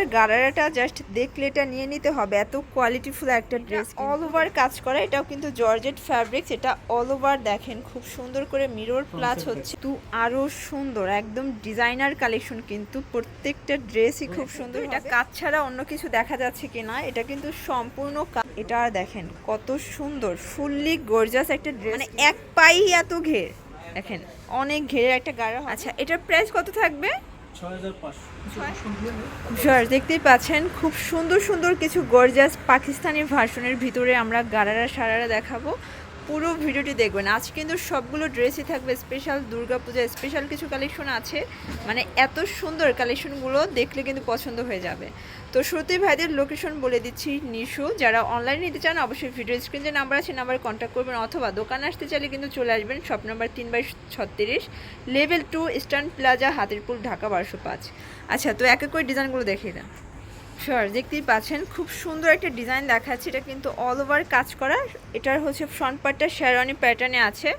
এটার গারারাটা জাস্ট দেখলে এটা নিয়ে নিতে হবে। এত কোয়ালিটিফুল একটা ড্রেস অল ওভার কাজ করা এটাও কিন্তু জর্জেট ফ্যাব্রিক্স এটা অল ওভার দেখেন খুব সুন্দর করে মিরর প্লাস হচ্ছে। তো আরও সুন্দর একদম ডিজাইনার কালেকশন কিন্তু প্রত্যেকটা ড্রেসই খুব সুন্দর। এটা কাজ ছাড়া অন্য কিছু দেখা যাচ্ছে কিনা এটা কিন্তু সম্পূর্ণ কাজ এটা দেখেন কত সুন্দর ফুললি গর্জাস একটা ড্রেস মানে এক পাই এত ঘের। দেখেন অনেক ঘেরের একটা গাড়া আচ্ছা এটার প্রাইস কত থাকবে? ভিউয়ার্স, দেখতেই পাচ্ছেন, খুব সুন্দর সুন্দর কিছু গর্জাস পাকিস্তানি ভার্সনের ভিতরে আমরা গারারা সারারা দেখাবো। পুরো ভিডিওটি দেখবেন। আজ কিন্তু সবগুলো ড্রেসই থাকবে স্পেশাল দুর্গাপূজা স্পেশাল কিছু কালেকশন আছে। মানে এত সুন্দর কালেকশনগুলো দেখলে কিন্তু পছন্দ হয়ে যাবে। তো শ্রুতি ভাইদের লোকেশন বলে দিচ্ছি নিশু। যারা অনলাইনে নিতে চান, অবশ্যই ভিডিও স্ক্রিন যে নাম্বার আছে নাম্বারে কন্ট্যাক্ট করবেন অথবা দোকানে আসতে চাইলে কিন্তু চলে আসবেন শপ নাম্বার তিন বাই ছত্রিশ level two eastern plaza Hatirpool, Dhaka, বারোশো পাঁচ। আচ্ছা তো এক এক করে ডিজাইনগুলো দেখিয়ে দেন। শিওর দেখতেই পাচ্ছেন খুব সুন্দর একটা ডিজাইন দেখাচ্ছে এটা কিন্তু অল ওভার কাজ করা। এটার হচ্ছে ফ্রন্ট পার্টটা শেরওয়ানি প্যাটার্নে আছে।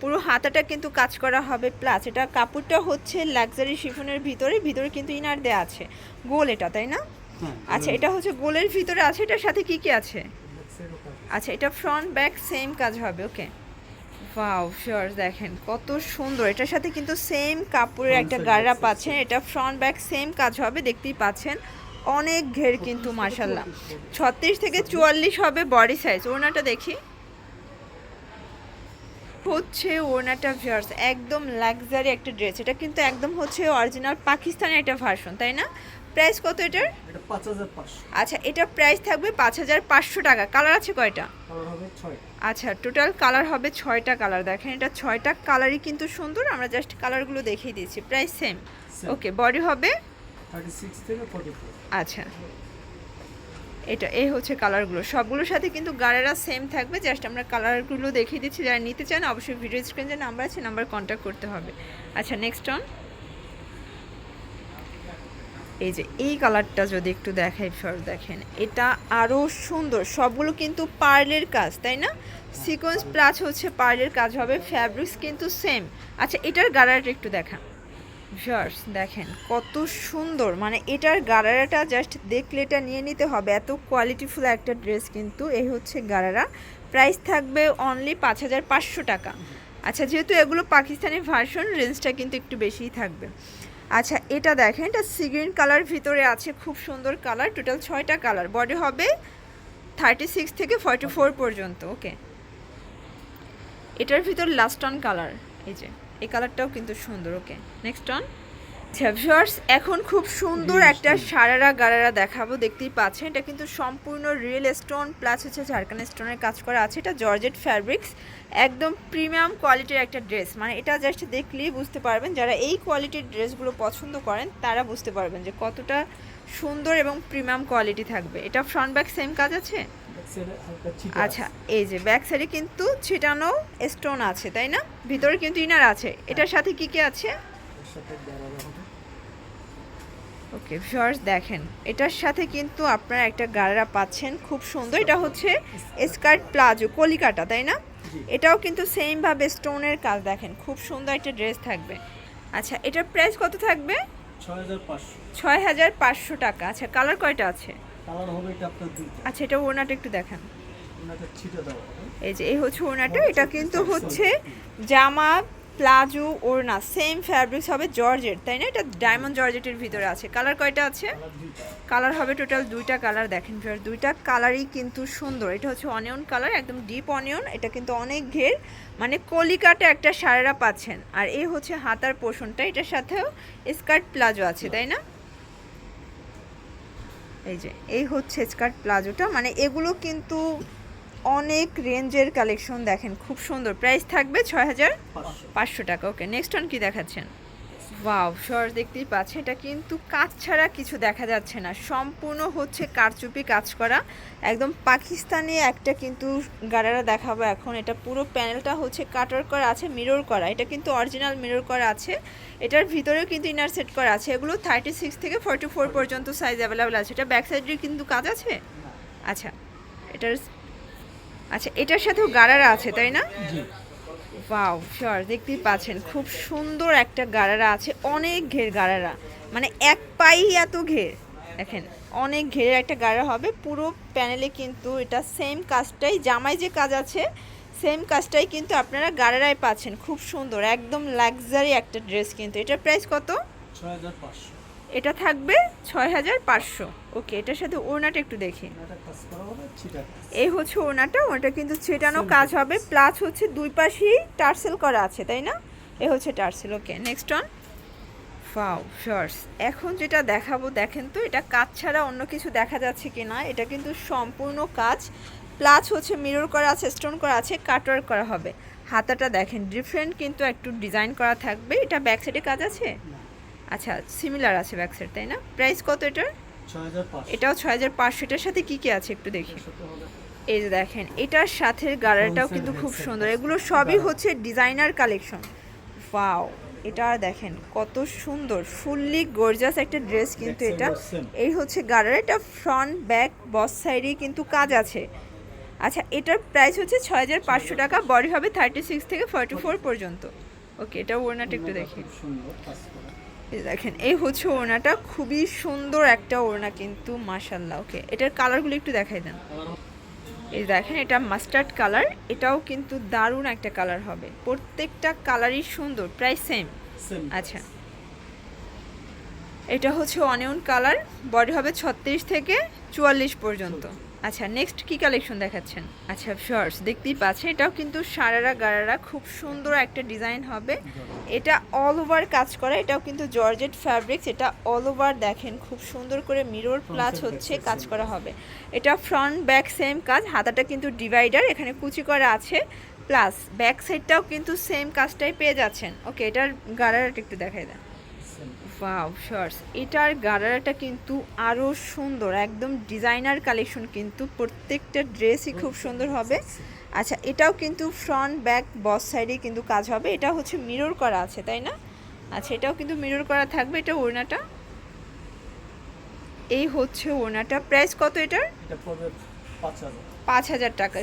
পুরো হাতাটা কিন্তু কাজ করা হবে প্লাস এটা কাপড়টা হচ্ছে লাক্সারি শিফনের ভিতরে ভিতরে কিন্তু ইনার দেওয়া আছে। গোল এটা তাই না? হ্যাঁ আচ্ছা এটা হচ্ছে গোলের ভিতরে আছে এটার সাথে কি কি আছে? আচ্ছা এটা ফ্রন্ট ব্যাক সেম কাজ হবে ওকে ওয়াও শিওর দেখেন কত সুন্দর। এটার সাথে কিন্তু সেম কাপড়ের একটা গাড়া পাচ্ছেন এটা ফ্রন্ট ব্যাক সেম কাজ হবে দেখতেই পাচ্ছেন। অনেক ঘের কিন্তু মাশাল্লাহ ছত্রিশ থেকে চুয়াল্লিশ হবে বডি সাইজ ওনাটা দেখি। হচ্ছে ওনাটা ভিউয়ার্স একদম লাক্সারি একটা ড্রেস এটা কিন্তু একদম হচ্ছে অরিজিনাল পাকিস্তানের একটা ভার্সন তাই না? প্রাইস কত এটার? আচ্ছা এটা প্রাইস থাকবে পাঁচ হাজার পাঁচশো টাকা। কালার আছে কয়টা? আচ্ছা টোটাল কালার হবে ছয়টা কালার দেখেন এটা ছয়টা কালারই কিন্তু সুন্দর। আমরা জাস্ট কালারগুলো দেখিয়ে দিয়েছি প্রাইস সেম ওকে বডি হবে আচ্ছা। এটা এই হচ্ছে কালারগুলো সবগুলোর সাথে কিন্তু গাড়েরা সেম থাকবে। জাস্ট আমরা কালারগুলো দেখিয়ে দিচ্ছি। যারা নিতে চান, অবশ্যই ভিডিও স্ক্রিন যে নাম্বার আছে নাম্বার কন্ট্যাক্ট করতে হবে। আচ্ছা নেক্সট অন এই যে, এই কালারটা যদি একটু দেখাই ফর দেখেন। এটা আরও সুন্দর। সবগুলো কিন্তু পার্লের কাজ, তাই না? সিকোয়েন্স প্লাস হচ্ছে পার্লের কাজ হবে। ফ্যাব্রিক্স কিন্তু সেম আচ্ছা এটার গাড়াটা একটু দেখা। ভিউয়ার্স, দেখেন কত সুন্দর। মানে এটার গারারাটা জাস্ট দেখলে এটা নিয়ে নিতে হবে। এত কোয়ালিটিফুল একটা ড্রেস কিন্তু এই হচ্ছে গারারা। প্রাইস থাকবে অনলি পাঁচ হাজার পাঁচশো টাকা। আচ্ছা যেহেতু এগুলো পাকিস্তানি ভার্সন রেঞ্জটা কিন্তু একটু বেশিই থাকবে। আচ্ছা এটা দেখেন, এটা সিগ্রিন কালার ভিতরে আছে, খুব সুন্দর কালার টোটাল ছয়টা কালার বডি হবে থার্টি সিক্স থেকে ফর্টি ফোর পর্যন্ত ওকে এটার ভিতর লাস্ট অন কালার এই যে। এই কালারটাও কিন্তু সুন্দর ওকে। নেক্সট অন ভিউয়ার্স এখন খুব সুন্দর একটা সারারা গারারা দেখাবো দেখতেই পাচ্ছেন। এটা কিন্তু সম্পূর্ণ রিয়েল স্টোন প্লাস হচ্ছে ঝাড়খান স্টোনের কাজ করা আছে। এটা জর্জেট ফ্যাব্রিক্স একদম প্রিমিয়াম কোয়ালিটির একটা ড্রেস মানে এটা জাস্ট দেখলেই বুঝতে পারবেন যারা এই কোয়ালিটির ড্রেসগুলো পছন্দ করেন তারা বুঝতে পারবেন যে কতটা সুন্দর এবং প্রিমিয়াম কোয়ালিটি থাকবে। এটা ফ্রন্ট ব্যাক সেম কাজ আছে? আচ্ছা এই যে ব্যাক সাইডে কিন্তু ছিটানো স্টোন আছে তাই না? ভিতরে কিন্তু ইনার আছে। এটার সাথে কি কি আছে? ওকে ভিউয়ার্স দেখেন। এটার সাথে কিন্তু আপনারা একটা গাড়া পাচ্ছেন খুব সুন্দর। এটা হচ্ছে স্কার্ট প্লাজো কলিকাটা তাই না? এটাও কিন্তু সেম ভাবে স্টোনের কাজ দেখেন। খুব সুন্দর একটা ড্রেস থাকবে। আচ্ছা এটার প্রাইস কত থাকবে? ছয় হাজার পাঁচশো। টাকা। আচ্ছা কালার কয়টা আছে? কালার হবে এটা আপনার দুইটা। আচ্ছা এটা ওনাটা একটু দেখান। ওনাটা ছিটে দেওয়া এই যে এই হচ্ছে ওনাটা এটা কিন্তু হচ্ছে জামা প্লাজো ওড়না সেম ফ্যাব্রিক্স হবে জর্জেট তাই না? এটা ডায়মন্ড জর্জেটের ভিতরে আছে। কালার কয়টা আছে? কালার হবে টোটাল দুইটা কালার দেখেন ভিউয়ার দুইটা কালারই কিন্তু সুন্দর। এটা হচ্ছে অনিয়ন কালার একদম ডিপ অনিয়ন এটা কিন্তু অনেক ঘের। মানে কলিকাটা একটা সারেরা পাচ্ছেন। আর এই হচ্ছে হাতার পোষণটা এটার সাথেও স্কার্ট প্লাজো আছে তাই না? এই যে এই হচ্ছে স্কার্ট প্লাজোটা। মানে এগুলো কিন্তু অনেক রেঞ্জের কালেকশন দেখেন খুব সুন্দর। প্রাইস থাকবে ছয় হাজার পাঁচশো টাকা। ওকে নেক্সট অন কি দেখাচ্ছেন? ওয়াও শর্ট দেখতেই পাচ্ছেন এটা কিন্তু কাজ ছাড়া কিছু দেখা যাচ্ছে না। সম্পূর্ণ হচ্ছে কারচুপি কাজ করা। একদম পাকিস্তানি একটা কিন্তু গাড়ারা দেখাবো এখন। এটা পুরো প্যানেলটা হচ্ছে কাটার করা আছে মিরর করা। এটা কিন্তু অরিজিনাল মিরর করা আছে। এটার ভিতরেও কিন্তু ইনার সেট করা আছে। এগুলো থার্টি সিক্স থেকে ফর্টি ফোর পর্যন্ত সাইজ অ্যাভেলেবেল আছে। এটা ব্যাক সাইডে কিন্তু কাজ আছে? আচ্ছা এটার আচ্ছা এটার সাথেও গাড়ারা আছে তাই না? ওয়াও শিওর দেখতেই পাচ্ছেন। খুব সুন্দর একটা গাড়ারা আছে অনেক ঘের গাড়ারা মানে এক পাই এত ঘের। দেখেন অনেক ঘেরে একটা গাড়া হবে। পুরো প্যানেলে কিন্তু এটা সেম কাজটাই জামাই যে কাজ আছে সেম কাজটাই কিন্তু আপনারা গাড়ারায় পাচ্ছেন। খুব সুন্দর একদম লাক্সারি একটা ড্রেস কিন্তু। এটার প্রাইস কত? ছয় হাজার পাঁচশো। এটা থাকবে ছয় হাজার পাঁচশো। ওকে এটার সাথে ওড়নাটা একটু দেখি। ওনাটা এই হচ্ছে ওড়নাটা ওটা কিন্তু ছেটানো কাজ হবে প্লাস হচ্ছে দুই পাশেই টার্সেল করা আছে তাই না? এ হচ্ছে টার্সেল ওকে নেক্সট অন ফাও শর্টস এখন যেটা দেখাবো দেখেন তো এটা কাজ ছাড়া অন্য কিছু দেখা যাচ্ছে কি না এটা কিন্তু সম্পূর্ণ কাজ। প্লাস হচ্ছে মিরর করা আছে স্টোন করা আছে কাটওয়ার্ক করা হবে। হাতাটা দেখেন ডিফারেন্ট কিন্তু একটু ডিজাইন করা থাকবে। এটা ব্যাক সাইডে কাজ আছে? আচ্ছা সিমিলার আছে ব্যাক তাই না? প্রাইস কত এটার? এটাও ছয় হাজার পাঁচশো। এটার সাথে কী কী আছে একটু দেখি। এই যে দেখেন এটার সাথে গাড়াটাও কিন্তু খুব সুন্দর। এগুলো সবই হচ্ছে ডিজাইনার কালেকশন ওয়াও এটা দেখেন কত সুন্দর। ফুললি গর্জাস একটা ড্রেস কিন্তু এটা। এই হচ্ছে গাড়ার এটা ফ্রন্ট ব্যাক বস সাইডে কিন্তু কাজ আছে। আচ্ছা এটার প্রাইস হচ্ছে ছয় হাজার পাঁচশো টাকা বডি হবে থার্টি সিক্স থেকে ফর্টি ফোর পর্যন্ত। ওকে এটা ওড়নাটা একটু দেখি। দেখেন এই হচ্ছে ওড়নাটা। খুবই সুন্দর একটা ওড়না কিন্তু মাশাল্লাহ ওকে। এটার কালারগুলো একটু দেখাই দেন। এই দেখেন এটা মাস্টার্ড কালার এটাও কিন্তু দারুণ একটা কালার হবে। প্রত্যেকটা কালারই সুন্দর প্রায় সেম আচ্ছা। এটা হচ্ছে অনিয়ন কালার বডি হবে ছত্রিশ থেকে চুয়াল্লিশ পর্যন্ত। আচ্ছা নেক্সট কি কালেকশন দেখাচ্ছেন? আচ্ছা শর্টস দেখতেই পাচ্ছেন এটাও কিন্তু সারারা গারারা খুব সুন্দর একটা ডিজাইন হবে। এটা অল ওভার কাজ করা এটাও কিন্তু জর্জেট ফ্যাব্রিক্স এটা অল ওভার দেখেন খুব সুন্দর করে মিরর প্লাস হচ্ছে কাজ করা হবে। এটা ফ্রন্ট ব্যাক সেম কাজ হাতাটা কিন্তু ডিভাইডার এখানে কুচি করা আছে প্লাস ব্যাক সাইডটাও কিন্তু সেম কাজটাই পেয়ে যাচ্ছেন। ওকে এটার গারারাটা একটু দেখাই দেন। ওয়াও শর্টস এটার গারারাটা কিন্তু আরও সুন্দর। একদম ডিজাইনার কালেকশন কিন্তু প্রত্যেকটা ড্রেসই খুব সুন্দর হবে। আচ্ছা এটাও কিন্তু ফ্রন্ট ব্যাক বস সাইডে কিন্তু কাজ হবে। এটা হচ্ছে মিরর করা আছে তাই না? আচ্ছা এটাও কিন্তু মিরর করা থাকবে। এটা ওড়নাটা? এই হচ্ছে ওড়নাটা। প্রাইস কত এটার? পাঁচ হাজার। টাকা।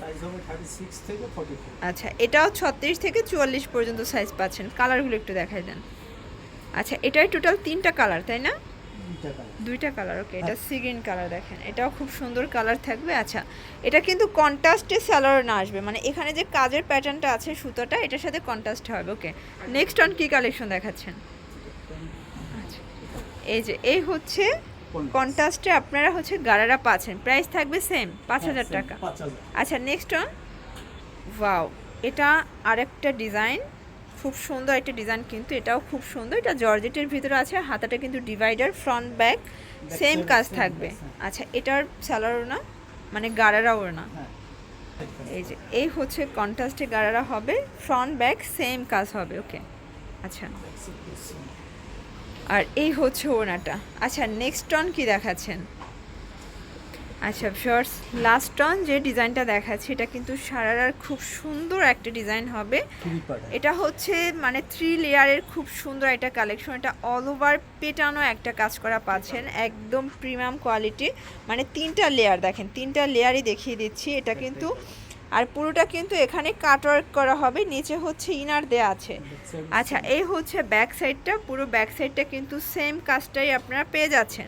আচ্ছা এটাও ছত্রিশ থেকে চুয়াল্লিশ পর্যন্ত সাইজ পাচ্ছেন। কালারগুলো একটু দেখাই দেন। আচ্ছা এটাই টোটাল তিনটা কালার তাই না? দুইটা কালার ওকে এটা সি গ্রিন কালার দেখেন এটাও খুব সুন্দর কালার থাকবে। আচ্ছা এটা কিন্তু কন্ট্রাস্টে স্যালোর না আসবে মানে এখানে যে কাজের প্যাটার্নটা আছে সুতোটা এটার সাথে কন্ট্রাস্ট হবে ওকে নেক্সট অন কি কালেকশন দেখাচ্ছেন? আচ্ছা এই যে এই হচ্ছে কন্ট্রাস্টে আপনারা হচ্ছে গারারা পাচ্ছেন প্রাইস থাকবে সেম পাঁচ হাজার টাকা। আচ্ছা নেক্সট অন ওয়াও এটা আরেকটা ডিজাইন খুব সুন্দর একটা ডিজাইন কিন্তু এটাও খুব সুন্দর। এটা জর্জেটের ভিতরে আছে হাতাটা কিন্তু ডিভাইডার ফ্রন্ট ব্যাক সেম কাজ থাকবে। আচ্ছা এটার স্যালারও না মানে গারারাও না হ্যাঁ। এই যে এই হচ্ছে কন্ট্রাস্টে গারারা হবে ফ্রন্ট ব্যাক সেম কাজ হবে ওকে। আচ্ছা। আর এই হচ্ছে ওনাটা আচ্ছা নেক্সট টন কি দেখাচ্ছেন? আচ্ছা শর্টস লাস্ট টন যে ডিজাইনটা দেখাচ্ছি এটা কিন্তু সারারার খুব সুন্দর একটা ডিজাইন হবে। এটা হচ্ছে মানে থ্রি লেয়ারের খুব সুন্দর একটা কালেকশন এটা অল ওভার পেটানো একটা কাজ করা পাচ্ছেন একদম প্রিমিয়াম কোয়ালিটি মানে তিনটা লেয়ার দেখেন তিনটা লেয়ারই দেখিয়ে দিচ্ছি এটা কিন্তু আর পুরোটা কিন্তু এখানে কাটওয়ার্ক করা হবে নিচে হচ্ছে ইনার দেয়া আছে। আচ্ছা এই হচ্ছে ব্যাক সাইডটা পুরো ব্যাক সাইডটা কিন্তু সেম কাজটাই আপনারা পেয়ে যাচ্ছেন।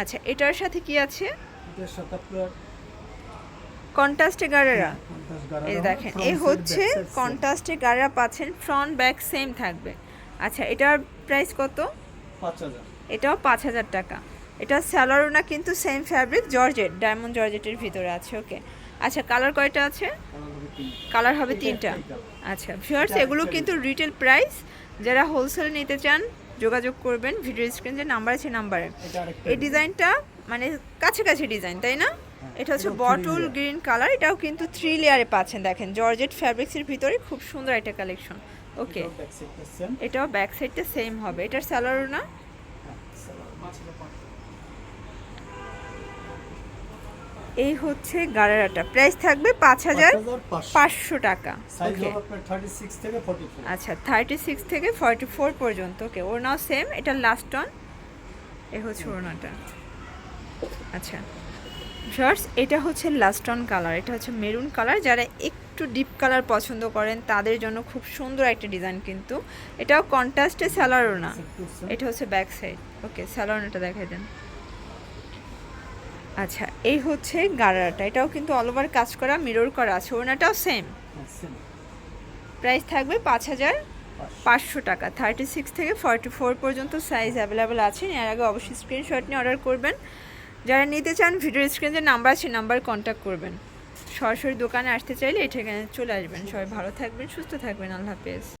আচ্ছা এটার সাথে কি আছে? কন্ট্রাস্টে গাড়েরা এই দেখেন এই হচ্ছে কন্ট্রাস্টে পাচ্ছেন ফ্রন্ট ব্যাক সেম থাকবে। আচ্ছা এটার প্রাইস কত? এটাও পাঁচ হাজার টাকা। এটা স্যালারোনা কিন্তু সেম ফ্যাব্রিক জর্জেট ডায়মন্ড জর্জেটের ভিতরে আছে ওকে আচ্ছা কালার কয়টা আছে? কালার হবে তিনটা। আচ্ছা ভিউয়ার্স এগুলো কিন্তু রিটেল প্রাইস যারা হোলসেল নিতে চান যোগাযোগ করবেন ভিডিও স্ক্রিন যে নাম্বার আছে নাম্বারে এই ডিজাইনটা মানে কাছাকাছি ডিজাইন তাই না? এটা হচ্ছে হ্যাঁ, এটাও three বটল। গ্রিন কালার এটাও কিন্তু থ্রি লেয়ারে পাচ্ছেন দেখেন। জর্জেট ফ্যাব্রিক্সের ভিতরে খুব সুন্দর একটা কালেকশন ওকে এটাও ব্যাক সাইডটা সেম হবে। এটার স্যালারও না? হ্যাঁ। এই হচ্ছে গারারাটা। প্রাইস থাকবে পাঁচ হাজার 5500 পাঁচশো। টাকা। আচ্ছা থার্টি সিক্স থেকে ফর্টি ফোর পর্যন্ত। ওকে ওর নাও সেম এটা লাস্ট অন এ হচ্ছে ওড়নাটা। আচ্ছা। শর্টস এটা হচ্ছে লাস্টন কালার এটা হচ্ছে মেরুন কালার যারা একটু ডিপ কালার পছন্দ করেন, তাদের জন্য খুব সুন্দর একটা ডিজাইন কিন্তু। এটাও কন্ট্রাস্টে স্যালারও না। এটা হচ্ছে ব্যাক সাইড ওকে স্যালারোনাটা দেখাই দেন। আচ্ছা এই হচ্ছে গারারাটা এটাও কিন্তু অল ওভার কাজ করা মিরর করা আছে। ওনাটাও সেম প্রাইস থাকবে পাঁচ হাজার পাঁচশো টাকা। থার্টি সিক্স থেকে ফর্টি ফোর পর্যন্ত সাইজ অ্যাভেলেবেল আছে। এর আগে অবশ্যই স্ক্রিনশট নিয়ে অর্ডার করবেন। যারা নিতে চান ভিডিও স্ক্রিনে যে নাম্বার আছে নাম্বার কন্ট্যাক্ট করবেন। সরাসরি দোকানে আসতে চাইলে ঠিকানায় চলে আসবেন। সবাই ভালো থাকবেন, সুস্থ থাকবেন। আল্লাহ হাফেজ।